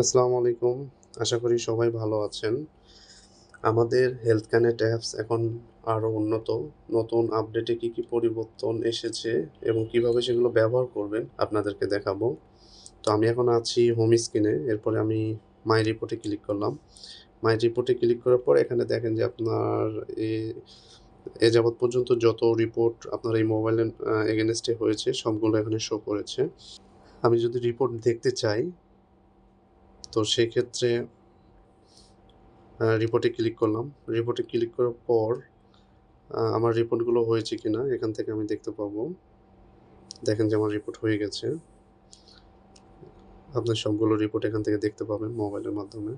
আসসালামু আলাইকুম। আশা করি সবাই ভালো আছেন। আমাদের হেলথ কানেক্ট অ্যাপস এখন আরও উন্নত। নতুন আপডেটে কী, কী পরিবর্তন এসেছে এবং কীভাবে সেগুলো ব্যবহার করবেন আপনাদেরকে দেখাবো। তো আমি এখন আছি হোম স্ক্রিনে। এরপরে আমি মাই রিপোর্টে ক্লিক করলাম। মাই রিপোর্টে ক্লিক করার পর এখানে দেখেন যে আপনার এ যাবৎ পর্যন্ত যত রিপোর্ট আপনার এই মোবাইলের এগেনস্টে হয়েছে সবগুলো এখানে শো করেছে। আমি যদি রিপোর্ট দেখতে চাই তো সেক্ষেত্রে রিপোর্টে ক্লিক করলাম। রিপোর্টে ক্লিক করার পর আমার রিপোর্টগুলো হয়েছে কিনা এখান থেকে আমি দেখতে পাবো। দেখেন যে আমার রিপোর্ট হয়ে গেছে। আপনার সবগুলো রিপোর্ট এখান থেকে দেখতে পাবেন মোবাইলের মাধ্যমে।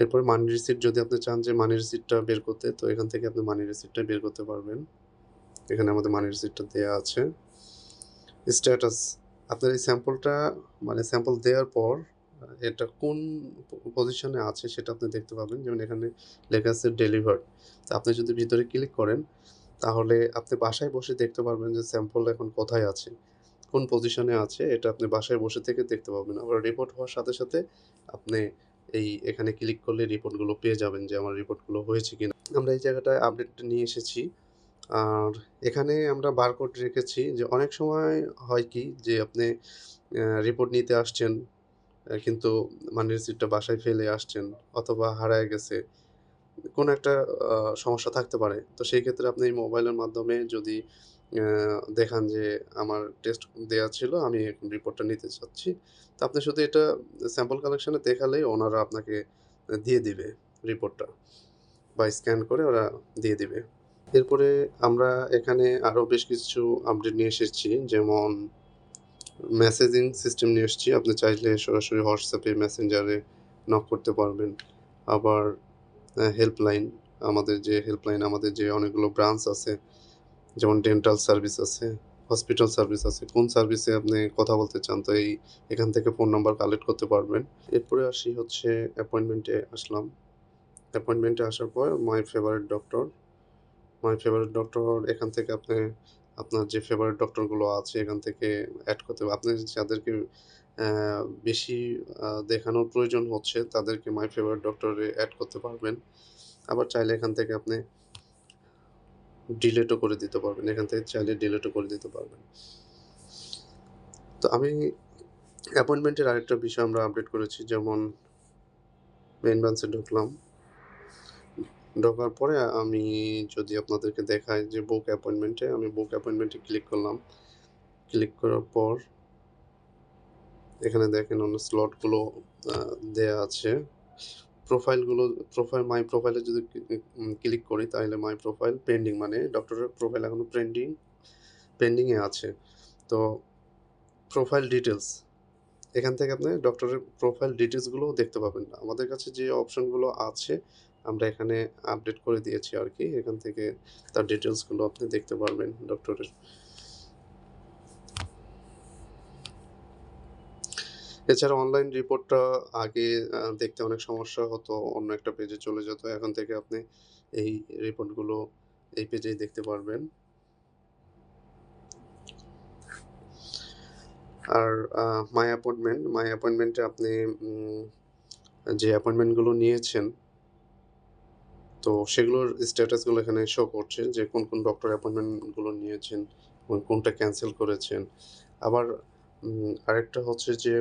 এরপরে মানি রিসিট যদি আপনি চান যে মানি রিসিটটা বের করতে, তো এখান থেকে আপনি মানি রিসিটটা বের করতে পারবেন। এখানে আমাদের মানি রিসিটটা দেয়া আছে। স্ট্যাটাস আপনার এই স্যাম্পলটা মানে স্যাম্পল দেওয়ার পর এটা কোন পজিশনে আছে সেটা আপনি দেখতে পাবেন। যেমন এখানে লেখা আছে ডেলিভার্ড। তো আপনি যদি ভিতরে ক্লিক করেন তাহলে আপনি বাসায় বসে দেখতে পারবেন যে স্যাম্পল এখন কোথায় আছে। কোন পজিশনে আছে এটা আপনি বাসায় বসে থেকে দেখতে পাবেন। আবার রিপোর্ট হওয়ার সাথে, সাথে আপনি এই এখানে ক্লিক করলে রিপোর্টগুলো পেয়ে যাবেন যে আমার রিপোর্টগুলো হয়েছে কিনা। আমরা এই জায়গাটায় আপডেটটা নিয়ে এসেছি। আর এখানে আমরা বারকোড রেখেছি যে অনেক সময় হয় কি যে আপনি রিপোর্ট নিতে আসছেন কিন্তু মানি রিসিটটা বাসায় ফেলে আসছেন অথবা হারায় গেছে। কোনো একটা সমস্যা থাকতে পারে। তো সেই ক্ষেত্রে আপনি মোবাইলের মাধ্যমে যদি দেখান যে আমার টেস্ট দেওয়া ছিল, আমি এখন রিপোর্টটা নিতে চাচ্ছি। তো আপনি শুধু এটা স্যাম্পল কালেকশনে দেখালেই ওনারা আপনাকে দিয়ে দিবে রিপোর্টটা বা স্ক্যান করে ওরা দিয়ে দিবে। এরপরে আমরা এখানে আরও বেশ কিছু আপডেট নিয়ে এসেছি। যেমন মেসেজিং সিস্টেম নিয়ে এসেছি। আপনি চাইলে সরাসরি হোয়াটসঅ্যাপে মেসেঞ্জারে নক করতে পারবেন। আবার হেল্পলাইন আমাদের যে হেল্পলাইন আমাদের যে অনেকগুলো ব্রাঞ্চ আছে যেমন ডেন্টাল সার্ভিস আছে, হসপিটাল সার্ভিস আছে। কোন সার্ভিসে আপনি কথা বলতে চান তো এই এখান থেকে ফোন নাম্বার কালেক্ট করতে পারবেন। এরপরে আসি হচ্ছে অ্যাপয়েন্টমেন্টে আসলাম। অ্যাপয়েন্টমেন্টে আসার পর my favourite doctor, my favourite doctor এখান থেকে আপনি আপনার যে ফেভারিট ডক্টরগুলো আছে, এখান থেকে এড করতে হবে আপনি যাদেরকে বেশি দেখানোর প্রয়োজন হচ্ছে, তাদেরকে মাই ফেভারিট ডক্টরে এড করতে পারবেন। আবার চাইলে এখান থেকে আপনি ডিলিটও করে দিতে পারবেন। এখান থেকে চাইলে ডিলিটও করে দিতে পারবেন। তো আমি অ্যাপয়েন্টমেন্টের আরেকটা বিষয় আমরা আপডেট করেছি, যেমন মেইন ব্রাঞ্চে ঢুকলাম। ঢোকার পরে আমি যদি আপনাদেরকে দেখাই যে বুক অ্যাপয়েন্টমেন্টে আমি বুক অ্যাপয়েন্টমেন্টে ক্লিক করলাম। ক্লিক করার পর এখানে দেখেন অন্য স্লটগুলো দেয়া আছে। প্রোফাইলগুলো প্রোফাইল মাই প্রোফাইলে যদি ক্লিক করি তাহলে মাই প্রোফাইল পেন্ডিং মানে ডক্টরের প্রোফাইল এখনও পেন্ডিং পেন্ডিং এ আছে। তো প্রোফাইল ডিটেইলস এখান থেকে আপনি ডক্টরের প্রোফাইল ডিটেইলসগুলোও দেখতে পাবেন। আমাদের কাছে যে অপশনগুলো আছে আমরা এখানে আপডেট করে দিয়েছি আর কি এখান থেকে তার ডিটেইলসগুলো আপনি দেখতে পারবেন ডক্টরের। এছাড়া অনলাইন রিপোর্টটা আগে দেখতে অনেক সমস্যা হতো। অন্য একটা পেজে চলে যেত। এখন থেকে আপনি এই রিপোর্টগুলো এই পেজেই দেখতে পারবেন। আর মাই অ্যাপয়েন্টমেন্ট, মাই অ্যাপয়েন্টমেন্টে আপনি যে অ্যাপয়েন্টমেন্টগুলো নিয়েছেন তো সেগুলোর স্ট্যাটাসগুলো এখানে শো করছে যে কোন, কোন ডক্টর অ্যাপয়েন্টমেন্টগুলো নিয়েছেন এবং কোনটা ক্যান্সেল করেছেন। আবার আরেকটা হচ্ছে যে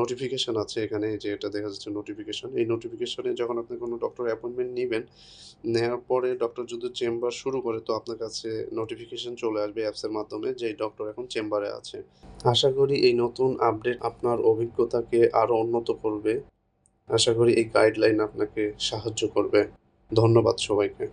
নোটিফিকেশন আছে এখানে যে এটা দেখা যাচ্ছে নোটিফিকেশন। এই নোটিফিকেশনে যখন আপনি কোনো ডক্টর অ্যাপয়েন্টমেন্ট নেবেন নেওয়ার পরে ডক্টর যদি চেম্বার শুরু করে তো আপনার কাছে নোটিফিকেশন চলে আসবে অ্যাপসের মাধ্যমে যে ডক্টর এখন চেম্বারে আছে। আশা করি এই নতুন আপডেট আপনার অভিজ্ঞতাকে আরও উন্নত করবে। আশা করি এই গাইডলাইন আপনাকে সাহায্য করবে। ধন্যবাদ সবাইকে।